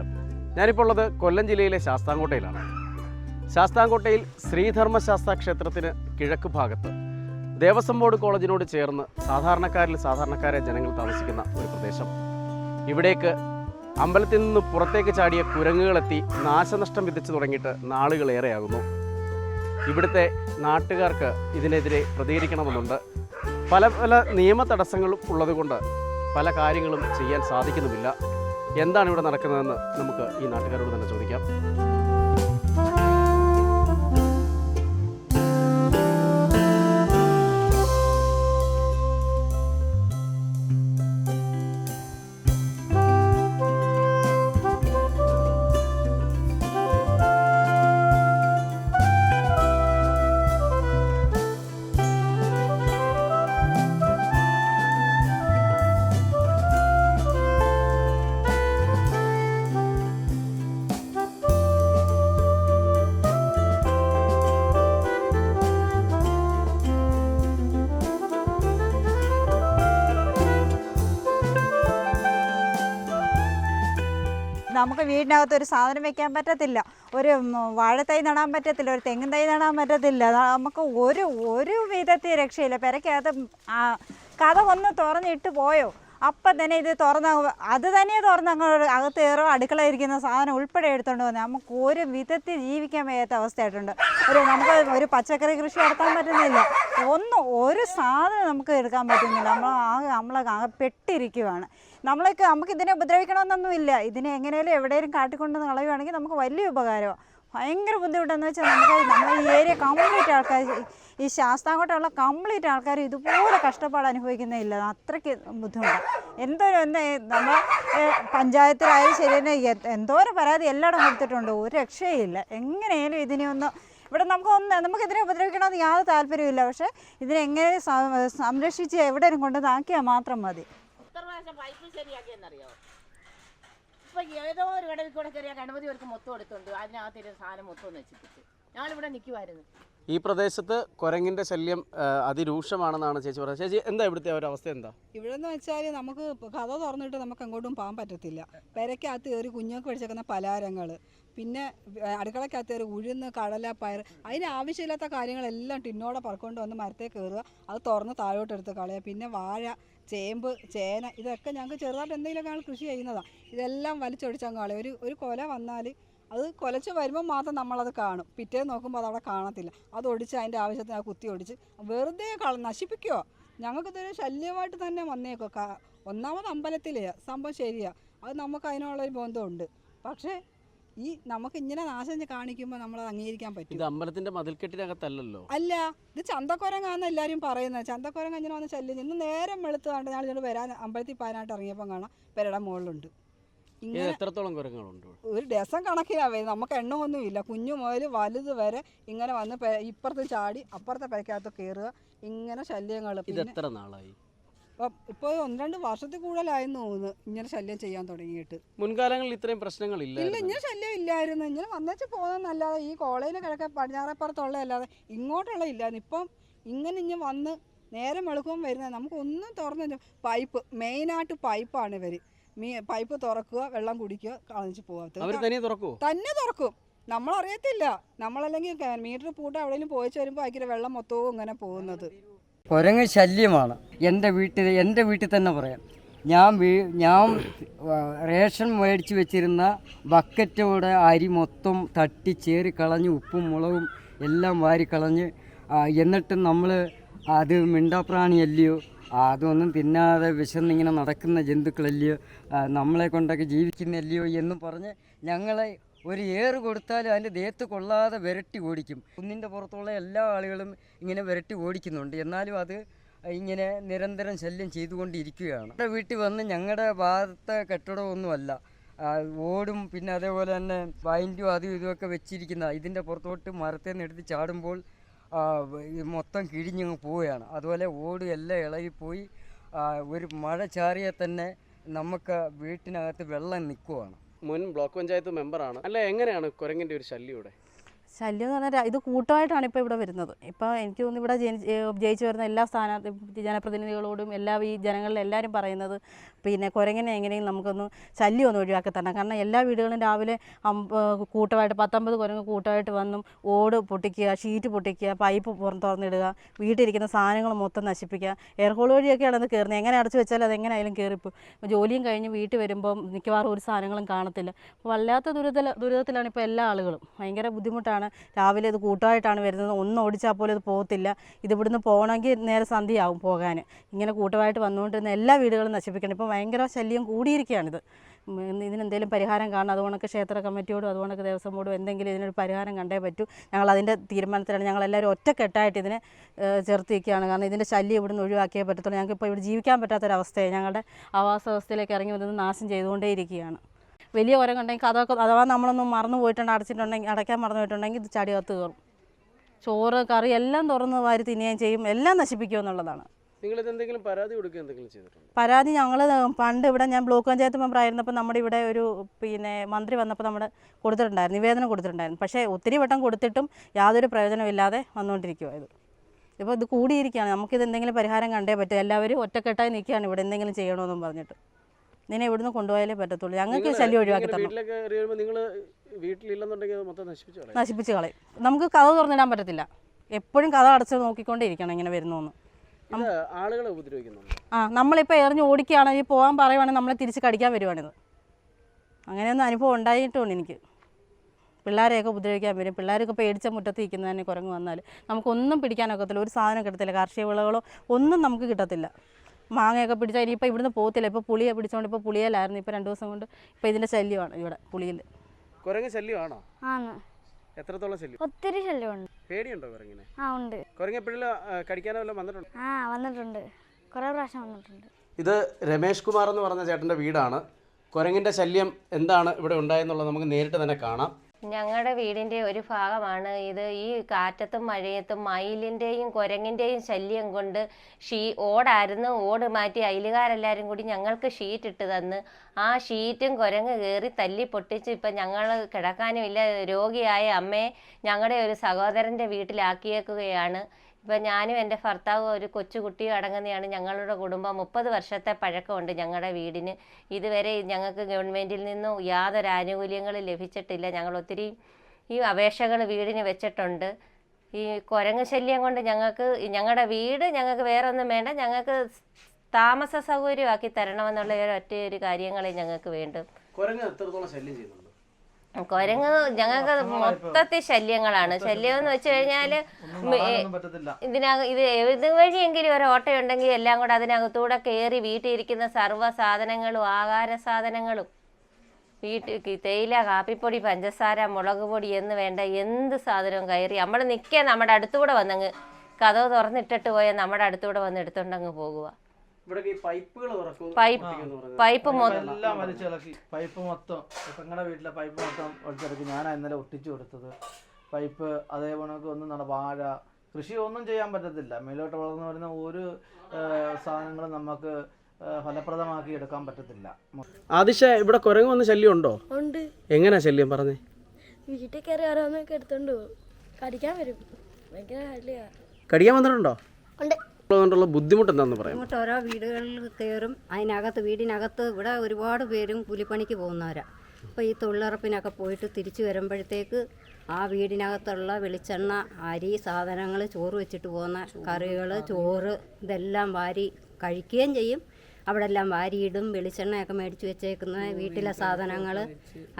നമസ്കാരം. ഞാനിപ്പോൾ ഉള്ളത് കൊല്ലം ജില്ലയിലെ ശാസ്താംകോട്ടയിലാണ്. ശാസ്താംകോട്ടയിൽ ശ്രീധർമ്മശാസ്ത്ര ക്ഷേത്രത്തിന് കിഴക്ക് ഭാഗത്ത് ദേവസ്വം ബോർഡ് കോളേജിനോട് ചേർന്ന് സാധാരണക്കാരിൽ സാധാരണക്കാരെ ജനങ്ങൾ താമസിക്കുന്ന ഒരു പ്രദേശം. ഇവിടേക്ക് അമ്പലത്തിൽ നിന്ന് പുറത്തേക്ക് ചാടിയ കുരങ്ങുകളെത്തി നാശനഷ്ടം വിതച്ചു തുടങ്ങിയിട്ട് നാളുകളേറെയാകുന്നു. ഇവിടുത്തെ നാട്ടുകാർക്ക് ഇതിനെതിരെ പ്രതികരിക്കണമെന്നുണ്ട്. പല പല നിയമ തടസ്സങ്ങളും ഉള്ളതുകൊണ്ട് പല കാര്യങ്ങളും ചെയ്യാൻ സാധിക്കുന്നുമില്ല. എന്താണ് ഇവിടെ നടക്കുന്നതെന്ന് നമുക്ക് ഈ നാട്ടുകാരോട് തന്നെ ചോദിക്കാം. നമുക്ക് വീടിനകത്ത് ഒരു സാധനം വെക്കാൻ പറ്റത്തില്ല. ഒരു വാഴത്തൈ നടാൻ പറ്റത്തില്ല ഒരു തെങ്ങിൻ തൈ നടാൻ പറ്റത്തില്ല. നമുക്ക് ഒരു ഒരു വിധത്തിൽ രക്ഷയില്ല. പെരക്കകത്ത് കഥ ഒന്ന് തുറന്നിട്ട് പോയോ? അപ്പം തന്നെ ഇത് തുറന്ന് അത് തന്നെ തുറന്ന് അങ്ങോട്ട് അകത്ത് കയറും അടുക്കള ഇരിക്കുന്ന സാധനം ഉൾപ്പെടെ എടുത്തുകൊണ്ട് വന്നാൽ നമുക്ക് ഒരു വിധത്തിൽ ജീവിക്കാൻ വയ്യാത്ത അവസ്ഥയായിട്ടുണ്ട്. ഒരു നമുക്ക് ഒരു പച്ചക്കറി കൃഷി നടത്താൻ പറ്റുന്നില്ല. ഒന്നും ഒരു സാധനം നമുക്ക് എടുക്കാൻ പറ്റുന്നില്ല. നമ്മൾ ആകെ നമ്മളെ ആകെ പെട്ടിരിക്കുവാണ് നമ്മളൊക്കെ നമുക്ക് ഇതിനെ ഉപദ്രവിക്കണമെന്നൊന്നുമില്ല ഇതിനെ എങ്ങനെയാലും എവിടെയും കാട്ടിക്കൊണ്ട് കളയുവാണെങ്കിൽ നമുക്ക് വലിയ ഉപകാരമാണ് ഭയങ്കര ബുദ്ധിമുട്ടെന്ന് വെച്ചാൽ നമുക്ക് നമ്മുടെ ഈ ഏരിയ കംപ്ലീറ്റ് ആൾക്കാർ ഈ ശാസ്താംകോട്ടുള്ള കംപ്ലീറ്റ് ആൾക്കാർ ഇതുപോലെ കഷ്ടപ്പാട് അനുഭവിക്കുന്നില്ല അത്രയ്ക്ക് ബുദ്ധിമുട്ടാണ് എന്തോരം എന്താ നമ്മൾ പഞ്ചായത്തിലായാലും ശരി തന്നെ എന്തോരം പരാതി എല്ലായിടും കൊടുത്തിട്ടുണ്ട്. ഒരു രക്ഷയില്ല എങ്ങനെയാലും ഇതിനെ ഒന്ന് ഇവിടെ നമുക്ക് ഒന്ന് നമുക്കിതിനെ ഉപദ്രവിക്കണമെന്ന് യാതൊരു താല്പര്യമില്ല പക്ഷേ ഇതിനെ എങ്ങനെ സംരക്ഷിച്ച് എവിടെയും കൊണ്ട് നാക്കിയാൽ മാത്രം മതി. ഇപ്പൊ ഏതോ ഒരു കടവിൽ കൂടെ ചെറിയ ഗണപതി അവർക്ക് മൊത്തം എടുത്തുണ്ട് അതിനകത്തിരുന്ന സാധനം മൊത്തം നശിപ്പിച്ചു ഞങ്ങളിവിടെ നിൽക്കുമായിരുന്നു ഈ പ്രദേശത്ത് കുരങ്ങിന്റെ ശല്യം അതിരൂക്ഷമാണെന്നാണ് ചേച്ചി പറഞ്ഞത്. ചേച്ചി എന്താ ഇവിടുത്തെ അവസ്ഥ എന്താ? ഇവിടെ എന്ന് വെച്ചാൽ നമുക്ക് കഥ തുറന്നിട്ട് നമുക്ക് അങ്ങോട്ടും പോകാൻ പറ്റത്തില്ല. പെരക്കകത്ത് കയറി കുഞ്ഞൊക്കെ പിടിച്ചേക്കുന്ന പലഹാരങ്ങൾ പിന്നെ അടുക്കളക്കകത്ത് കയറി ഉഴുന്ന് കടല പയർ അതിന് ആവശ്യമില്ലാത്ത കാര്യങ്ങളെല്ലാം ടിന്നോടെ പറക്കൊണ്ട് വന്ന് മരത്തെ കയറുക അത് തുറന്ന് താഴോട്ട് എടുത്ത് കളയുക പിന്നെ വാഴ ചേമ്പ് ചേന ഇതൊക്കെ ഞങ്ങൾക്ക് ചെറുതായിട്ട് എന്തെങ്കിലുമൊക്കെ ഞങ്ങൾ കൃഷി ചെയ്യുന്നതാണ് ഇതെല്ലാം വലിച്ചൊടിച്ചങ്ങ് കളയും. ഒരു ഒരു കൊല വന്നാൽ അത് കൊലച്ച് വരുമ്പോൾ മാത്രം നമ്മളത് കാണും. പിറ്റേ നോക്കുമ്പോൾ അത് അവിടെ കാണത്തില്ല. അത് ഒടിച്ച് അതിന്റെ ആവശ്യത്തിന് ആ കുത്തി ഒടിച്ച് വെറുതെ കള നശിപ്പിക്കുമോ ഞങ്ങൾക്കിതൊരു ശല്യമായിട്ട് തന്നെ വന്നേക്കോ ക- ഒന്നാമത് അമ്പലത്തിലേ സംഭവം ശരിയാ. അത് നമുക്ക് അതിനുള്ളൊരു ബന്ധമുണ്ട് പക്ഷേ ഈ നമുക്ക് ഇങ്ങനെ നാശം കാണിക്കുമ്പോൾ നമ്മൾ അംഗീകരിക്കാൻ പറ്റും. ഇത് അമ്പലത്തിന്റെ മതിൽക്കെട്ടിനകത്തല്ലല്ലോ? അല്ല ഇത് ചന്തക്കുരങ്ങാന്ന് എല്ലാവരും പറയുന്നത് ചന്തക്കുരങ്ങ് ഇങ്ങനെ വന്ന് ശല്യം ഇന്ന് നേരം വെളുത്താണ്ട് ഞാൻ ഇതിനോട് വരാൻ അമ്പലത്തിൽ പാനായിട്ട് ഇറങ്ങിയപ്പോൾ കാണാം. പെരയുടെ മുകളിലുണ്ട്. ഇങ്ങനെ എത്രത്തോളം കുരങ്ങുകളുണ്ട്? ഒരു ഡസൻ കണക്കിനാ നമുക്ക് എണ്ണമൊന്നുമില്ല. കുഞ്ഞു മുതൽ വലുത് വരെ ഇങ്ങനെ വന്ന് ഇപ്പുറത്തെ ചാടി അപ്പുറത്തെ പെരക്കകത്ത് കയറുക ഇങ്ങനെ ശല്യങ്ങൾ. ഇത് എത്ര നാളായി? ഇപ്പം ഇപ്പോൾ ഒന്ന് രണ്ട് വർഷത്തിൽ കൂടുതലായെന്ന് തോന്നുന്നു ഇങ്ങനെ ശല്യം ചെയ്യാൻ തുടങ്ങിയിട്ട്. മുൻകാലങ്ങളിൽ ഇത്രയും പ്രശ്നങ്ങളില്ല ഇല്ല ഇങ്ങനെ ശല്യം ഇല്ലായിരുന്നു. ഇങ്ങനെ വന്നേച്ച് പോകുന്നതല്ലാതെ ഈ കോളേജിന് കിഴക്കെ പടിഞ്ഞാറപ്പുറത്തുള്ള അല്ലാതെ ഇങ്ങോട്ടുള്ള ഇല്ലായിരുന്നു. ഇപ്പം ഇങ്ങനെ ഇങ്ങനെ വന്ന് നേരം വെളുക്കുമ്പോൾ വരുന്നത് നമുക്കൊന്നും തുറന്നു പൈപ്പ് മെയിനായിട്ട് പൈപ്പാണ് ഇവർ മീ പൈപ്പ് തുറക്കുക വെള്ളം കുടിക്കുക കളഞ്ഞു തുറക്കുവോ? തന്നെ തുറക്കും. നമ്മളറിയത്തില്ല. നമ്മളല്ലെങ്കിൽ മീറ്റർ പൂട്ട് എവിടെയെങ്കിലും പോയിച്ചു വരുമ്പോൾ ഭയങ്കര വെള്ളം മൊത്തവും ഇങ്ങനെ പോകുന്നത്. കുരങ്ങ് ശല്യമാണ്. എന്റെ വീട്ടിൽ എന്റെ വീട്ടിൽ തന്നെ പറയാം. ഞാൻ വീ ഞാൻ റേഷൻ മേടിച്ച് വെച്ചിരുന്ന ബക്കറ്റോടെ അരി മൊത്തം തട്ടി ചേറി കളഞ്ഞ് ഉപ്പും മുളകും എല്ലാം വാരി കളഞ്ഞ് എന്നിട്ടും നമ്മൾ അത് മിണ്ടാപ്രാണിയല്ലയോ? അതൊന്നും തിന്നാതെ വിശന്നിങ്ങനെ നടക്കുന്ന ജന്തുക്കളല്ലയോ നമ്മളെ കൊണ്ടൊക്കെ ജീവിക്കുന്നല്ലയോ എന്നും പറഞ്ഞ് ഞങ്ങളെ ഒരു ഏറ് കൊടുത്താലും അതിന്റെ ദേഹത്ത് കൊള്ളാതെ വിരട്ടി ഓടിക്കും. കുന്നിന്റെ പുറത്തുള്ള എല്ലാ ആളുകളും ഇങ്ങനെ വിരട്ടി ഓടിക്കുന്നുണ്ട്. എന്നാലും അത് ഇങ്ങനെ നിരന്തരം ശല്യം ചെയ്തുകൊണ്ടിരിക്കുകയാണ്. നമ്മുടെ വീട്ടിൽ വന്ന് ഞങ്ങളുടെ ഭാഗത്തെ കെട്ടിടമൊന്നുമല്ല. ഓടും പിന്നെ അതേപോലെ തന്നെ വൈൻഡും അതും ഇതുമൊക്കെ വെച്ചിരിക്കുന്ന ഇതിന്റെ പുറത്തോട്ട് മരത്തിൽ നിന്ന് എടുത്ത് ചാടുമ്പോൾ മൊത്തം കിഴിഞ്ഞങ്ങ് പോവുകയാണ്. അതുപോലെ ഓട് എല്ലാം ഇളകിപ്പോയി. ഒരു മഴ ചാറിയാൽ തന്നെ നമുക്ക് വീട്ടിനകത്ത് വെള്ളം നിൽക്കുവാണ്. മുൻ ബ്ലോക്ക് പഞ്ചായത്ത് മെമ്പറാണ്. അല്ല എങ്ങനെയാണ് കുരങ്ങിന്റെ ഒരു ശല്യം ഇവിടെ? ശല്യം എന്ന് പറഞ്ഞാൽ ഇത് കൂട്ടമായിട്ടാണ് ഇപ്പോൾ ഇവിടെ വരുന്നത്. ഇപ്പോൾ എനിക്ക് തോന്നുന്നു ഇവിടെ ജനി- ജയിച്ചു വരുന്ന എല്ലാ സ്ഥാനാർത്ഥി ജനപ്രതിനിധികളോടും എല്ലാ ഈ ജനങ്ങളിൽ എല്ലാവരും പറയുന്നത് പിന്നെ കുരങ്ങനെ എങ്ങനെയും നമുക്കൊന്ന് ശല്യം ഒന്ന് ഒഴിവാക്കി തരണം കാരണം എല്ലാ വീടുകളും രാവിലെ കൂട്ടമായിട്ട് പത്തൊമ്പത് കുരങ്ങ് കൂട്ടമായിട്ട് വന്നും ഓട് പൊട്ടിക്കുക ഷീറ്റ് പൊട്ടിക്കുക പൈപ്പ് പുറം തുറന്നിടുക വീട്ടിലിരിക്കുന്ന സാധനങ്ങൾ മൊത്തം നശിപ്പിക്കുക എയർ ഹോൾ വഴിയൊക്കെയാണ് അത് കയറുന്നത്. എങ്ങനെ അടച്ചു വെച്ചാൽ അത് എങ്ങനെയായാലും കയറിപ്പോൾ ജോലിയും കഴിഞ്ഞ് വീട്ടിൽ വരുമ്പോൾ മിക്കവാറും ഒരു സാധനങ്ങളും കാണത്തില്ല. വല്ലാത്ത ദുരിത ദുരിതത്തിലാണ് ഇപ്പോൾ എല്ലാ ആളുകളും. ഭയങ്കര ബുദ്ധിമുട്ടാണ്. രാവിലെ ഇത് കൂട്ടമായിട്ടാണ് വരുന്നത്. ഒന്ന് ഓടിച്ചാൽ പോലും ഇത് പോകത്തില്ല. ഇത് ഇവിടുന്ന് പോകണമെങ്കിൽ നേരെ സന്ധ്യയാവും പോകാൻ. ഇങ്ങനെ കൂട്ടമായിട്ട് വന്നുകൊണ്ടിരുന്ന എല്ലാ വീടുകളും നശിപ്പിക്കണം. ഇപ്പോൾ ഭയങ്കര ശല്യം കൂടിയിരിക്കുകയാണിത്. ഇതിനെന്തെങ്കിലും പരിഹാരം കാണണം. അതുകൊണ്ടൊക്കെ ക്ഷേത്ര കമ്മിറ്റിയോടും അതുകൊണ്ടൊക്കെ ദേവസ്വം ബോർഡും എന്തെങ്കിലും ഇതിനൊരു പരിഹാരം കണ്ടേ പറ്റൂ. ഞങ്ങൾ അതിന്റെ തീരുമാനത്തിലാണ് ഞങ്ങളെല്ലാവരും ഒറ്റക്കെട്ടായിട്ട് ഇതിനെ ചേർത്തിരിക്കുകയാണ്. കാരണം ഇതിന്റെ ശല്യം ഇവിടുന്ന് ഒഴിവാക്കിയേ പറ്റത്തുള്ളൂ. ഞങ്ങൾക്ക് ഇപ്പോൾ ഇവിടെ ജീവിക്കാൻ പറ്റാത്തൊരവസ്ഥയെ ഞങ്ങളുടെ ആവാസ വ്യവസ്ഥയിലേക്ക് ഇറങ്ങി വന്നത് നാശം ചെയ്തുകൊണ്ടേയിരിക്കുകയാണ്. വലിയ കുരങ്ങുണ്ടെങ്കിൽ അതൊക്കെ അഥവാ നമ്മളൊന്നും മറന്നു പോയിട്ടുണ്ട് അടച്ചിട്ടുണ്ടെങ്കിൽ അടയ്ക്കാൻ മറന്നു പോയിട്ടുണ്ടെങ്കിൽ ഇത് ചടികത്ത് കയറും. ചോറ് കറി എല്ലാം തുറന്ന് വാരി തിന്നുകയും ചെയ്യും. എല്ലാം നശിപ്പിക്കുമെന്നുള്ളതാണ് പരാതി കൊടുക്കുക എന്തെങ്കിലും ചെയ്തിട്ടുണ്ടോ? പരാതി ഞങ്ങൾ പണ്ട് ഇവിടെ ഞാൻ ബ്ലോക്ക് പഞ്ചായത്ത് മെമ്പർ ആയിരുന്നപ്പോൾ നമ്മുടെ ഇവിടെ ഒരു പിന്നെ മന്ത്രി വന്നപ്പോൾ നമ്മൾ കൊടുത്തിട്ടുണ്ടായിരുന്നു നിവേദനം കൊടുത്തിട്ടുണ്ടായിരുന്നു. പക്ഷേ ഒത്തിരി വട്ടം കൊടുത്തിട്ടും യാതൊരു പ്രയോജനമില്ലാതെ വന്നുകൊണ്ടിരിക്കുക ഇത് ഇപ്പോൾ ഇത് കൂടിയിരിക്കുകയാണ്. നമുക്കിത് എന്തെങ്കിലും പരിഹാരം കണ്ടേ പറ്റും. എല്ലാവരും ഒറ്റക്കെട്ടായി നിൽക്കുകയാണ് ഇവിടെ എന്തെങ്കിലും ചെയ്യണമെന്നും പറഞ്ഞിട്ട്. നിന്നെ ഇവിടുന്ന് കൊണ്ടുപോയാലേ പറ്റത്തുള്ളൂ. ഞങ്ങൾക്ക് ശല്യം ഒഴിവാക്കി തരണം. കയറി നിങ്ങൾ വീട്ടിലില്ലെന്നുണ്ടെങ്കിൽ മൊത്തം നശിപ്പിച്ചു കളയും. നശിപ്പിച്ച് നമുക്ക് കഥ തുറന്നിടാൻ പറ്റത്തില്ല. എപ്പോഴും കഥ അടച്ച് നോക്കിക്കൊണ്ടേ ഇരിക്കണം ഇങ്ങനെ വരുന്നു ആളുകളെ ഉപദ്രവിക്കുന്നുണ്ട്. ആ നമ്മളിപ്പോൾ എറിഞ്ഞ് ഓടിക്കുകയാണെങ്കിൽ പോകാൻ പറയുവാണെങ്കിൽ നമ്മളെ തിരിച്ച് കടിക്കാൻ വരുവാണിത്. അങ്ങനെയൊന്നും അനുഭവം ഉണ്ടായിട്ടുണ്ട് എനിക്ക്. പിള്ളേരെയൊക്കെ ഉപദ്രവിക്കാൻ വരും. പിള്ളേരൊക്കെ പേടിച്ച മുറ്റത്ത് നിൽക്കുന്നതന്നെ കുരങ്ങ് വന്നാൽ. നമുക്കൊന്നും പിടിക്കാനൊക്കത്തില്ല ഒരു സാധനം കിട്ടത്തില്ല. കാർഷിക വിളകളോ ഒന്നും നമുക്ക് കിട്ടത്തില്ല. മാങ്ങയൊക്കെ പിടിച്ചാൽ ഇനിയിപ്പോൾ ഇവിടുന്ന് പോകത്തില്ല. ഇപ്പോൾ പുളിയെ പിടിച്ചുകൊണ്ട് ഇപ്പോൾ പുളിയല്ലായിരുന്നു ഇപ്പോൾ രണ്ട് ദിവസം കൊണ്ട്. ഇപ്പോൾ ഇതിന്റെ ശല്യമാണ് ഇവിടെ പുളിയിൽ കുരങ്ങ് ശല്യമാണോ? ആന്ന്. എത്രത്തോളം ശല്യം? ഒത്തിരി ശല്യമുണ്ട്. പേടിയുണ്ടോ കുരങ്ങിനെ? ആ ഉണ്ട്. കുരങ്ങ് എപ്പോഴെങ്കിലും കടിക്കാനോ വല്ലതും വന്നിട്ടുണ്ടോ? ആ വന്നിട്ടുണ്ട്. കുറേ പ്രാവശ്യം വന്നിട്ടുണ്ട്. ഇത് രമേഷ് കുമാർ എന്ന് പറഞ്ഞ ചേട്ടന്റെ വീടാണ്. കുരങ്ങിന്റെ ശല്യം എന്താണ് ഇവിടെ ഉണ്ടായെന്നുള്ളത് നമുക്ക് നേരിട്ട് തന്നെ കാണാം. ഞങ്ങളുടെ വീടിന്റെ ഒരു ഭാഗമാണ് ഇത്. ഈ കാറ്റത്തും മഴയത്തും മയിലിന്റെയും കുരങ്ങിന്റെയും ശല്യം കൊണ്ട് ഷീ ഓടായിരുന്നു. ഓട് മാറ്റി അയലുകാരെല്ലാവരും കൂടി ഞങ്ങൾക്ക് ഷീറ്റ് ഇട്ട് തന്ന്. ആ ഷീറ്റും കുരങ്ങ് കയറി തല്ലി പൊട്ടിച്ച് ഇപ്പം ഞങ്ങൾ കിടക്കാനുമില്ല. രോഗിയായ അമ്മയെ ഞങ്ങളുടെ ഒരു സഹോദരന്റെ വീട്ടിലാക്കിയേക്കുകയാണ്. ഇപ്പം ഞാനും എന്റെ ഭർത്താവും ഒരു കൊച്ചുകുട്ടിയും അടങ്ങുന്നതാണ് ഞങ്ങളുടെ കുടുംബം മുപ്പത് വർഷത്തെ പഴക്കമുണ്ട് ഞങ്ങളുടെ വീടിന്. ഇതുവരെ ഞങ്ങൾക്ക് ഗവൺമെന്റിൽ നിന്നും യാതൊരു ആനുകൂല്യങ്ങളും ലഭിച്ചിട്ടില്ല. ഞങ്ങൾ ഒത്തിരി ഈ അപേക്ഷകൾ വീടിന് വെച്ചിട്ടുണ്ട്. ഈ കുരങ്ങ് ശല്യം കൊണ്ട് ഞങ്ങൾക്ക് ഞങ്ങളുടെ വീട് ഞങ്ങൾക്ക് വേറെ ഒന്നും വേണ്ട. ഞങ്ങൾക്ക് താമസ സൗകര്യമാക്കി തരണമെന്നുള്ള ഒറ്റ ഒരു കാര്യങ്ങളെ ഞങ്ങൾക്ക് വേണ്ടു. എത്രത്തോളം കുരങ്ങ് ഞങ്ങൾക്ക് മൊത്തത്തിൽ ശല്യങ്ങളാണ്. ശല്യം എന്ന് വെച്ച് കഴിഞ്ഞാൽ ഇതിനകത്ത് ഇത് ഇതുവഴിയെങ്കിലും ഒരു ഓട്ടയുണ്ടെങ്കിൽ എല്ലാം കൂടെ അതിനകത്തൂടെ കയറി വീട്ടിലിരിക്കുന്ന സർവ സാധനങ്ങളും ആഹാര സാധനങ്ങളും വീട്ടിൽ തേയില കാപ്പിപ്പൊടി പഞ്ചസാര മുളക് പൊടി എന്ന് വേണ്ട എന്ത് സാധനവും കയറി നമ്മൾ നിൽക്കുക നമ്മുടെ അടുത്തുകൂടെ വന്നങ്ങ് കഥവ് തുറന്നിട്ടിട്ട് പോയാൽ നമ്മുടെ അടുത്തുകൂടെ വന്ന് എടുത്തുണ്ടങ്ങ് പോകുക ഇവിടെ ഈ പൈപ്പുകൾ തുറക്കും. പൈപ്പ് പൈപ്പ് മൊത്തം എല്ലാം വലിച്ചിളക്കി പൈപ്പ് മൊത്തം പെങ്ങളുടെ വീട്ടിലെ പൈപ്പ് മൊത്തം ഒളിച്ചിറക്കി ഞാനാ ഇന്നലെ ഒട്ടിച്ചു കൊടുത്തത്. പൈപ്പ് അതേപോലെ ഒന്നും നട വാഴ. കൃഷി ഒന്നും ചെയ്യാൻ പറ്റത്തില്ല. മേലോട്ട് വളർന്നു വരുന്ന ഒരു സാധനങ്ങളും നമുക്ക് ഫലപ്രദമാക്കി എടുക്കാൻ പറ്റത്തില്ല. ആദിശ ഇവിടെ കുരങ്ങ് വന്ന് ശല്യം ഉണ്ടോ. ഉണ്ട് എങ്ങനെയാ ശല്യം? പറഞ്ഞേ. വീട്ടിൽ കയറി ഓരോന്നൊക്കെ എടുത്തോണ്ട് പോകും കടിക്കാൻ വരും. ഭയങ്കര കടിക്കാൻ വന്നിട്ടുണ്ടോ? ഉണ്ട്. അതുകൊണ്ടുള്ള ബുദ്ധിമുട്ട് എന്താണെന്ന് പറയാം അങ്ങോട്ട് ഓരോ വീടുകളിൽ കയറും അതിനകത്ത് വീടിനകത്ത് ഇവിടെ ഒരുപാട് പേരും കൂലിപ്പണിക്ക് പോകുന്നവരാ. അപ്പോൾ ഈ തൊഴിലുറപ്പിനൊക്കെ പോയിട്ട് തിരിച്ചു വരുമ്പോഴത്തേക്ക് ആ വീടിനകത്തുള്ള വെളിച്ചെണ്ണ അരി സാധനങ്ങൾ ചോറ് വെച്ചിട്ട് പോകുന്ന കറികൾ ചോറ് ഇതെല്ലാം വാരി കഴിക്കുകയും ചെയ്യും. അവിടെ എല്ലാം വാരിയിടും വെളിച്ചെണ്ണയൊക്കെ മേടിച്ച് വെച്ചേക്കുന്ന വീട്ടിലെ സാധനങ്ങൾ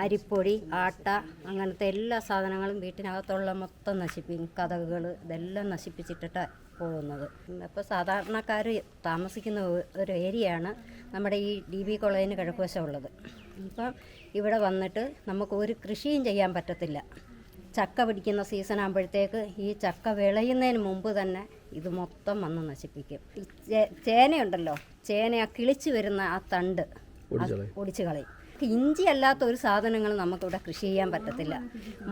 അരിപ്പൊടി ആട്ട അങ്ങനത്തെ എല്ലാ സാധനങ്ങളും വീട്ടിനകത്തുള്ള മൊത്തം നശിപ്പിക്കും. കഥകൾ ഇതെല്ലാം നശിപ്പിച്ചിട്ടിട്ട് പോകുന്നത്. അപ്പോൾ സാധാരണക്കാർ താമസിക്കുന്ന ഒരു ഏരിയയാണ് നമ്മുടെ ഈ ഡി ബി കോളേജിന് കിഴക്കുവശമുള്ളത്. ഇപ്പം ഇവിടെ വന്നിട്ട് നമുക്ക് ഒരു കൃഷിയും ചെയ്യാൻ പറ്റത്തില്ല. ചക്ക പിടിക്കുന്ന സീസൺ ആകുമ്പോഴത്തേക്ക് ഈ ചക്ക വിളയുന്നതിന് മുമ്പ് തന്നെ ഇത് മൊത്തം വന്ന് നശിപ്പിക്കും. ചേനയുണ്ടല്ലോ ചേന ആ കിളിച്ച് വരുന്ന ആ തണ്ട്. ഒടിച്ചു കളയും ഇഞ്ചി അല്ലാത്ത ഒരു സാധനങ്ങൾ നമുക്കിവിടെ കൃഷി ചെയ്യാൻ പറ്റത്തില്ല.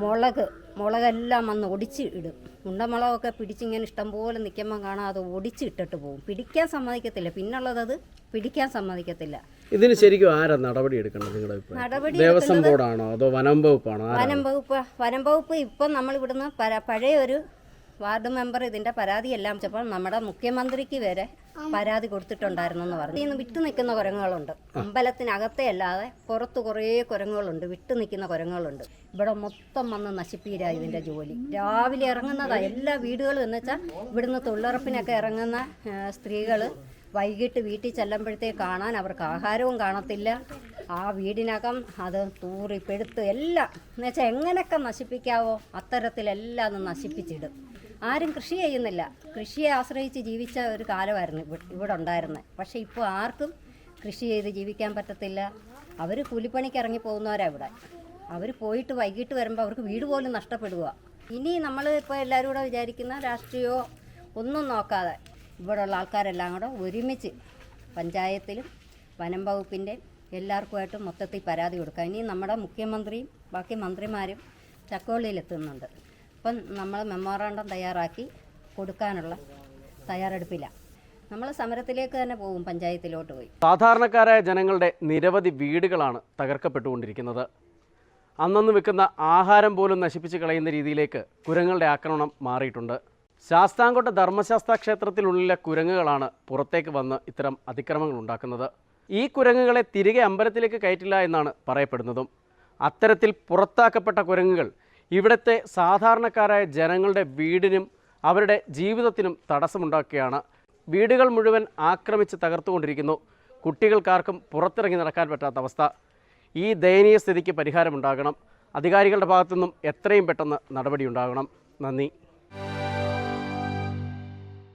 മുളക് മുളകെല്ലാം വന്ന് ഒടിച്ച് ഇടും. ഉണ്ടമുളകൊക്കെ പിടിച്ചിങ്ങനെ ഇഷ്ടംപോലെ നിൽക്കുമ്പോൾ കാണാം അത് ഒടിച്ച് ഇട്ടിട്ട് പോകും. പിടിക്കാൻ സമ്മതിക്കത്തില്ല. പിന്നുള്ളത് അത് പിടിക്കാൻ സമ്മതിക്കത്തില്ല. ഇതിന് ശരിക്കും ആരാ നടപടി എടുക്കണം നിങ്ങളുടെ നടപടി ദേവസ്വം ബോർഡാണോ അതോ വനം വകുപ്പാണോ? വനം വകുപ്പ് വനം വകുപ്പ് ഇപ്പം നമ്മൾ ഇവിടുന്ന് പഴയ ഒരു വാർഡ് മെമ്പർ ഇതിന്റെ പരാതി എല്ലാം വെച്ചപ്പോൾ നമ്മുടെ മുഖ്യമന്ത്രിക്ക് വരെ പരാതി കൊടുത്തിട്ടുണ്ടായിരുന്നു എന്ന് പറഞ്ഞു. ഇന്ന് വിട്ടു നിൽക്കുന്ന കുരങ്ങുകളുണ്ട്. അമ്പലത്തിനകത്തെ അല്ലാതെ പുറത്ത് കുറേ കുരങ്ങുകളുണ്ട്. വിട്ടു നിൽക്കുന്ന കുരങ്ങുകളുണ്ട്. ഇവിടെ മൊത്തം വന്ന് നശിപ്പീര ഇതിന്റെ ജോലി. രാവിലെ ഇറങ്ങുന്നതാ എല്ലാ വീടുകളും എന്ന് വെച്ചാൽ ഇവിടുന്ന് തൊഴിലുറപ്പിനൊക്കെ ഇറങ്ങുന്ന സ്ത്രീകൾ വൈകിട്ട് വീട്ടിൽ ചെല്ലുമ്പോഴത്തേക്ക് കാണാൻ അവർക്ക് ആഹാരവും കാണത്തില്ല. ആ വീടിനകം അത് തൂറി പെടുത്ത് എല്ലാം. എന്ന് വെച്ചാൽ എങ്ങനെയൊക്കെ നശിപ്പിക്കാവോ? അത്തരത്തിലെല്ലാം അത് നശിപ്പിച്ചിടും. ആരും കൃഷി ചെയ്യുന്നില്ല. കൃഷിയെ ആശ്രയിച്ച് ജീവിച്ച ഒരു കാലമായിരുന്നു ഇവി- ഇവിടെ ഉണ്ടായിരുന്നത് പക്ഷേ ഇപ്പോൾ ആർക്കും കൃഷി ചെയ്ത് ജീവിക്കാൻ പറ്റത്തില്ല. അവർ കൂലിപ്പണിക്ക് ഇറങ്ങി പോകുന്നവരാണ് ഇവിടെ. അവർ പോയിട്ട് വൈകിട്ട് വരുമ്പോൾ അവർക്ക് വീട് പോലും നഷ്ടപ്പെടുക ഇനി നമ്മൾ ഇപ്പോൾ എല്ലാവരും കൂടെ വിചാരിക്കുന്ന രാഷ്ട്രീയമോ ഒന്നും നോക്കാതെ ഇവിടെയുള്ള ആൾക്കാരെല്ലാം കൂടെ ഒരുമിച്ച് പഞ്ചായത്തിലും വനം വകുപ്പിന്റെ എല്ലാവർക്കുമായിട്ട് മൊത്തത്തിൽ പരാതി കൊടുക്കുക ഇനി നമ്മുടെ മുഖ്യമന്ത്രിയും ബാക്കി മന്ത്രിമാരും ചക്കോളിയിലെത്തുന്നുണ്ട് അപ്പം നമ്മൾ മെമ്മോറാണ്ടം തയ്യാറാക്കി കൊടുക്കാനുള്ള തയ്യാറെടുപ്പില്ല. നമ്മൾ സമരത്തിലേക്ക് തന്നെ പോകും പഞ്ചായത്തിലോട്ട് പോയി. സാധാരണക്കാരായ ജനങ്ങളുടെ നിരവധി വീടുകളാണ് തകർക്കപ്പെട്ടുകൊണ്ടിരിക്കുന്നത്. അന്നന്ന് വെക്കുന്ന ആഹാരം പോലും നശിപ്പിച്ച് കളയുന്ന രീതിയിലേക്ക് കുരങ്ങളുടെ ആക്രമണം മാറിയിട്ടുണ്ട്. ശാസ്താംകോട്ട ധർമ്മശാസ്ത്ര ക്ഷേത്രത്തിനുള്ളിലെ കുരങ്ങുകളാണ് പുറത്തേക്ക് വന്ന് ഇത്തരം അതിക്രമങ്ങൾ ഉണ്ടാക്കുന്നത്. ഈ കുരങ്ങുകളെ തിരികെ അമ്പലത്തിലേക്ക് കയറ്റില്ല എന്നാണ് പറയപ്പെടുന്നതും. അത്തരത്തിൽ പുറത്താക്കപ്പെട്ട കുരങ്ങുകൾ ഇവിടുത്തെ സാധാരണക്കാരായ ജനങ്ങളുടെ വീടിനും അവരുടെ ജീവിതത്തിനും തടസ്സമുണ്ടാക്കുകയാണ്. വീടുകൾ മുഴുവൻ ആക്രമിച്ച് തകർത്തുകൊണ്ടിരിക്കുന്നു. കുട്ടികൾക്കാർക്കും പുറത്തിറങ്ങി നടക്കാൻ പറ്റാത്ത അവസ്ഥ. ഈ ദയനീയ സ്ഥിതിക്ക് പരിഹാരമുണ്ടാകണം. അധികാരികളുടെ ഭാഗത്തു നിന്നും എത്രയും പെട്ടെന്ന് നടപടിയുണ്ടാകണം നന്ദി.